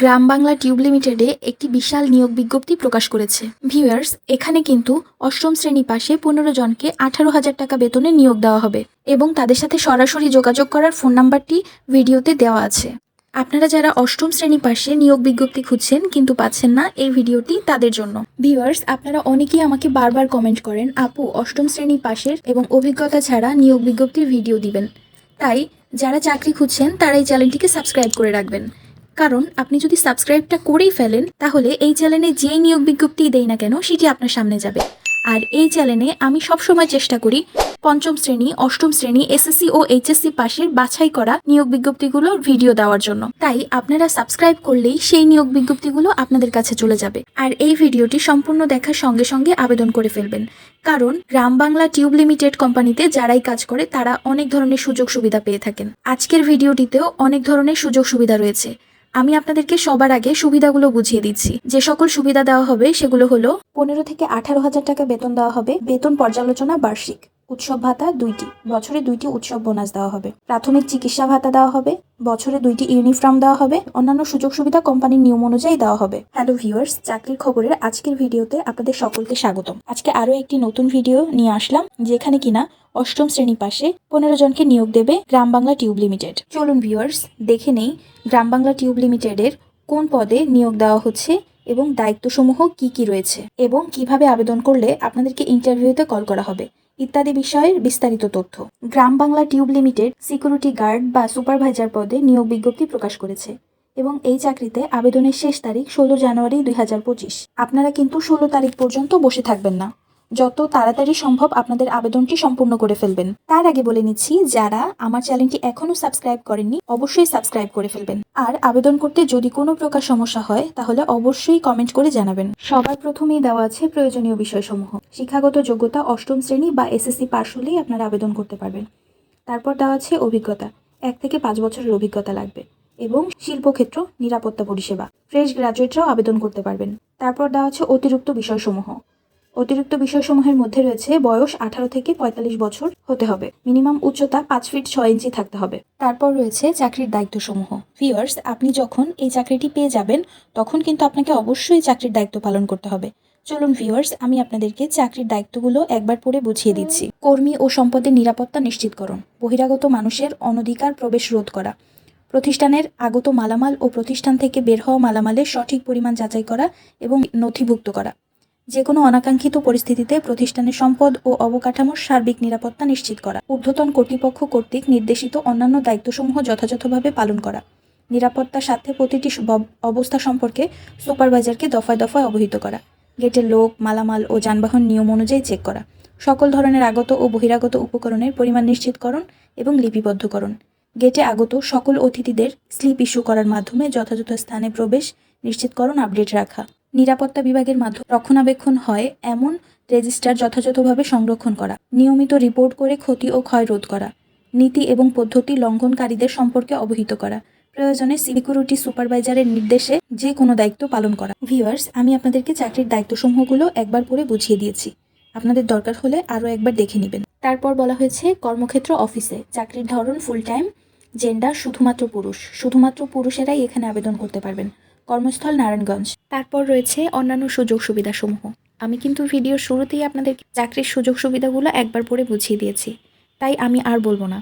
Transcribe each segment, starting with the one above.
গ্রাম Bangla tube লিমিটেডে একটি বিশাল নিয়োগ বিজ্ঞপ্তি প্রকাশ করেছে। ভিউয়ার্স, এখানে কিন্তু অষ্টম শ্রেণি পাশে পনেরো জনকে আঠারো হাজার টাকা বেতনে নিয়োগ দেওয়া হবে এবং তাদের সাথে সরাসরি যোগাযোগ করার ফোন নাম্বারটি ভিডিওতে দেওয়া আছে। আপনারা যারা অষ্টম শ্রেণি পাশে নিয়োগ বিজ্ঞপ্তি খুঁজছেন কিন্তু পাচ্ছেন না এই ভিডিওটি তাদের জন্য। ভিউয়ার্স, আপনারা অনেকেই আমাকে বারবার কমেন্ট করেন, আপু, অষ্টম শ্রেণি পাশের এবং অভিজ্ঞতা ছাড়া নিয়োগ বিজ্ঞপ্তির ভিডিও দিবেন। তাই, যারা চাকরি খুঁজছেন, তারা এই চ্যানেলটিকে সাবস্ক্রাইব করে রাখবেন। কারণ আপনি যদি সাবস্ক্রাইবটা করেই ফেলেন, তাহলে এই চ্যানেলে যেই নিয়োগ বিজ্ঞপ্তি দেই না কেন, সেটি আপনার সামনে যাবে। আর এই চ্যানেলে আমি সবসময় চেষ্টা করি পঞ্চম শ্রেণি, অষ্টম শ্রেণি এসএসসি ও এইচএসসি পাশের বাছাই করা নিয়োগ বিজ্ঞপ্তিগুলোর ভিডিও দেওয়ার জন্য। তাই আপনারা সাবস্ক্রাইব করলেই সেই নিয়োগ বিজ্ঞপ্তিগুলো আপনাদের কাছে চলে যাবে। আর এই ভিডিওটি সম্পূর্ণ দেখার সঙ্গে সঙ্গে আবেদন করে ফেলবেন। কারণ গ্রাম বাংলা টিউব লিমিটেড কোম্পানিতে যারাই কাজ করে, তারা অনেক ধরনের সুযোগ সুবিধা পেয়ে থাকেন। আজকের ভিডিওটিতেও অনেক ধরনের সুযোগ সুবিধা রয়েছে। আমি আপনাদেরকে সবার আগে সুবিধাগুলো বুঝিয়ে দিচ্ছি। যে সকল সুবিধা দেওয়া হবে সেগুলো হলো, পনেরো থেকে আঠারো হাজার টাকা বেতন দেওয়া হবে, বেতন পর্যালোচনা বার্ষিক, উৎসব ভাতা দুইটি, বছরে দুইটি উৎসব বোনাস দেওয়া হবে, প্রাথমিক চিকিৎসা ভাতা দেওয়া হবে, বছরে দুইটি ইউনিফর্ম দেওয়া হবে, অন্যান্য সুযোগ সুবিধা কোম্পানির নিয়ম অনুযায়ী দেওয়া হবে। হ্যালো ভিউয়ার্স, চাকরির খবরের আজকের ভিডিওতে আপনাদের সকলকে স্বাগতম। আজকে আরও একটি নতুন ভিডিও নিয়ে আসলাম, যেখানে কিনা অষ্টম শ্রেণি পাশে পনেরো জনকে নিয়োগ দেবে গ্রাম বাংলা টিউব লিমিটেড। চলুন ভিউয়ার্স, দেখে নেই গ্রাম বাংলা টিউব লিমিটেডের কোন পদে নিয়োগ দেওয়া হচ্ছে এবং দায়িত্বসমূহ কি কি রয়েছে এবং কীভাবে আবেদন করলে আপনাদেরকে ইন্টারভিউতে কল করা হবে ইত্যাদি বিষয়ের বিস্তারিত তথ্য। Gram Bangla tube limited security guard বা সুপারভাইজার পদে নিয়োগ বিজ্ঞপ্তি প্রকাশ করেছে এবং এই চাকরিতে আবেদনের শেষ তারিখ ষোলো জানুয়ারি দুই হাজার পঁচিশ। আপনারা কিন্তু ষোলো তারিখ পর্যন্ত বসে থাকবেন না। যত তাড়াতাড়ি সম্ভব আপনাদের আবেদনটি সম্পূর্ণ করে ফেলবেন। তার আগে বলে নিচ্ছি, যারা আমার চ্যানেলটি এখনও সাবস্ক্রাইব করেননি, অবশ্যই সাবস্ক্রাইব করে ফেলবেন। আর আবেদন করতে যদি কোনো প্রকার সমস্যা হয়, তাহলে অবশ্যই কমেন্ট করে জানাবেন। সবার প্রথমেই দেওয়া আছে প্রয়োজনীয় বিষয়সমূহ। শিক্ষাগত যোগ্যতা অষ্টম শ্রেণি বা এসএসসি পাশ হলেই আপনারা আবেদন করতে পারবেন। তারপর দেওয়া আছে অভিজ্ঞতা। এক থেকে পাঁচ বছরের অভিজ্ঞতা লাগবে। এবং শিল্পক্ষেত্র, নিরাপত্তা পরিষেবা। ফ্রেশ গ্রাজুয়েটরাও আবেদন করতে পারবেন। তারপর দেওয়া আছে অতিরিক্ত বিষয়সমূহ। অতিরিক্ত বিষয়সমূহের মধ্যে রয়েছে বয়স আঠারো থেকে পঁয়তাল্লিশ বছর হতে হবে। মিনিমাম উচ্চতা পাঁচ ফিট ছয় ইঞ্চি থাকতে হবে। তারপর রয়েছে চাকরির দায়িত্বসমূহ। ভিউয়ার্স, আপনি যখন এই চাকরিটি পেয়ে যাবেন, তখন কিন্তু আপনাকে অবশ্যই চাকরির দায়িত্ব পালন করতে হবে। চলুন ভিউয়ার্স, আমি আপনাদেরকে চাকরির দায়িত্বগুলো একবার পরে বুঝিয়ে দিচ্ছি। কর্মী ও সম্পদের নিরাপত্তা নিশ্চিতকরণ বহিরাগত মানুষের অনধিকার প্রবেশ রোধ করা। প্রতিষ্ঠানের আগত মালামাল ও প্রতিষ্ঠান থেকে বের হওয়া মালামালের সঠিক পরিমাণ যাচাই করা এবং নথিভুক্ত করা। যে কোনো অনাকাঙ্ক্ষিত পরিস্থিতিতে প্রতিষ্ঠানের সম্পদ ও অবকাঠামোর সার্বিক নিরাপত্তা নিশ্চিত করা, ঊর্ধ্বতন কর্তৃপক্ষ কর্তৃক নির্দেশিত অন্যান্য দায়িত্বসমূহ যথাযথভাবে পালন করা নিরাপত্তার সাথে প্রতিটি অবস্থা সম্পর্কে সুপারভাইজারকে দফায় দফায় অবহিত করা, গেটের লোক, মালামাল ও যানবাহন নিয়ম অনুযায়ী চেক করা, সকল ধরনের আগত ও বহিরাগত উপকরণের পরিমাণ নিশ্চিতকরণ এবং লিপিবদ্ধকরণ, গেটে আগত সকল অতিথিদের স্লিপ ইস্যু করার মাধ্যমে যথাযথ স্থানে প্রবেশ, নিশ্চিতকরণ আপডেট রাখা। নিরাপত্তা বিভাগের মাধ্যমে রক্ষণাবেক্ষণ হয় এমন রেজিস্টার যথাযথভাবে সংরক্ষণ করা, নিয়মিত রিপোর্ট করে ক্ষতি ও ক্ষয় রোধ করা, নীতি এবং পদ্ধতি লঙ্ঘনকারীদের সম্পর্কে অবহিত করা, প্রয়োজনে সিকিউরিটি সুপারভাইজারের নির্দেশে যে কোনো দায়িত্ব পালন করা। ভিউয়ার্স, আমি আপনাদেরকে চাকরির দায়িত্বসমূহগুলো একবার পরে বুঝিয়ে দিয়েছি। আপনাদের দরকার হলে আরও একবার দেখে নেবেন। তারপর বলা হয়েছে, কর্মক্ষেত্র অফিসে চাকরির ধরন ফুল টাইম জেন্ডার শুধুমাত্র পুরুষ। শুধুমাত্র পুরুষেরাই এখানে আবেদন করতে পারবেন। কর্মস্থল নারায়ণগঞ্জ। তারপর রয়েছে অন্যান্য সুযোগ সুবিধাসমূহ। আমি কিন্তু ভিডিও শুরুতেই আপনাদের চাকরির সুযোগ সুবিধাগুলো একবার পরে বুঝিয়ে দিয়েছি। তাই আমি আর বলব না।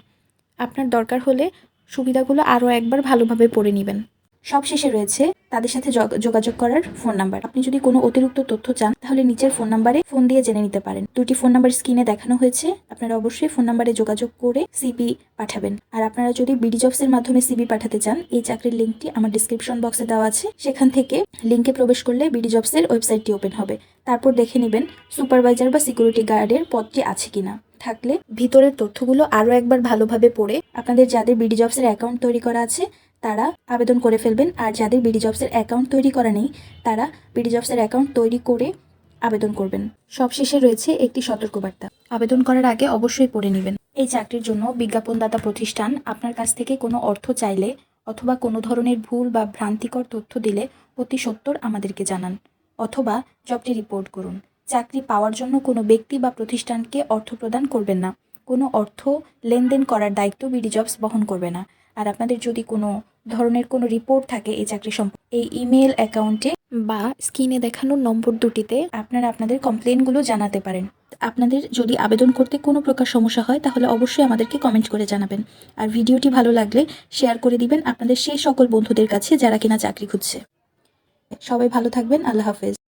আপনার দরকার হলে সুবিধাগুলো আরও একবার ভালোভাবে পড়ে নেবেন। সবশেষে রয়েছে তাদের সাথে যোগ- যোগাযোগ করার ফোন নাম্বার। আপনি যদি কোনো অতিরিক্ত তথ্য চান, তাহলে নিচের ফোন নাম্বারে ফোন দিয়ে জেনে নিতে পারেন। দুটি ফোন নাম্বার স্ক্রিনে দেখানো হয়েছে। আপনারা অবশ্যই ফোন নাম্বারে যোগাযোগ করে সিবি পাঠাবেন। আর আপনারা যদি বিডি জবসের মাধ্যমে সিবি পাঠাতে চান, এই চাকরির লিঙ্কটি আমার ডিসক্রিপশন বক্সে দেওয়া আছে। সেখান থেকে লিঙ্কে প্রবেশ করলে বিডি জবসের ওয়েবসাইটটি ওপেন হবে। তারপর দেখে নেবেন সুপারভাইজার বা সিকিউরিটি গার্ডের পদটি আছে কিনা। থাকলে ভিতরের তথ্যগুলো আরও একবার ভালোভাবে পড়ে আপনাদের যাদের বিডি জবসের অ্যাকাউন্ট তৈরি করা আছে তারা আবেদন করে ফেলবেন। আর যাদের বিডি জবসের অ্যাকাউন্ট তৈরি করা নেই, তারা বিডি জবসের অ্যাকাউন্ট তৈরি করে আবেদন করবেন। সবশেষে রয়েছে একটি সতর্কবার্তা। আবেদন করার আগে অবশ্যই পড়ে নেবেন। এই চাকরির জন্য বিজ্ঞাপনদাতা প্রতিষ্ঠান আপনার কাছ থেকে কোনো অর্থ চাইলে অথবা কোনো ধরনের ভুল বা ভ্রান্তিকর তথ্য দিলে অতি সত্বর আমাদেরকে জানান অথবা জবটি রিপোর্ট করুন। চাকরি পাওয়ার জন্য কোনো ব্যক্তি বা প্রতিষ্ঠানকে অর্থ প্রদান করবেন না। কোনো অর্থ লেনদেন করার দায়িত্ব বিডি জবস বহন করবে না। আর আপনাদের যদি কোনো ধরনের কোনো রিপোর্ট থাকে এই চাকরি সম্পর্কে এই ইমেল অ্যাকাউন্টে বা স্ক্রিনে দেখানো নম্বর দুটিতে আপনারা আপনাদের কমপ্লেনগুলো জানাতে পারেন। আপনাদের যদি আবেদন করতে কোনো প্রকার সমস্যা হয় তাহলে অবশ্যই আমাদেরকে কমেন্ট করে জানাবেন। আর ভিডিওটি ভালো লাগলে শেয়ার করে দিবেন আপনাদের সেই সকল বন্ধুদের কাছে যারা কিনা চাকরি খুঁজছে। সবাই ভালো থাকবেন আল্লাহ হাফেজ।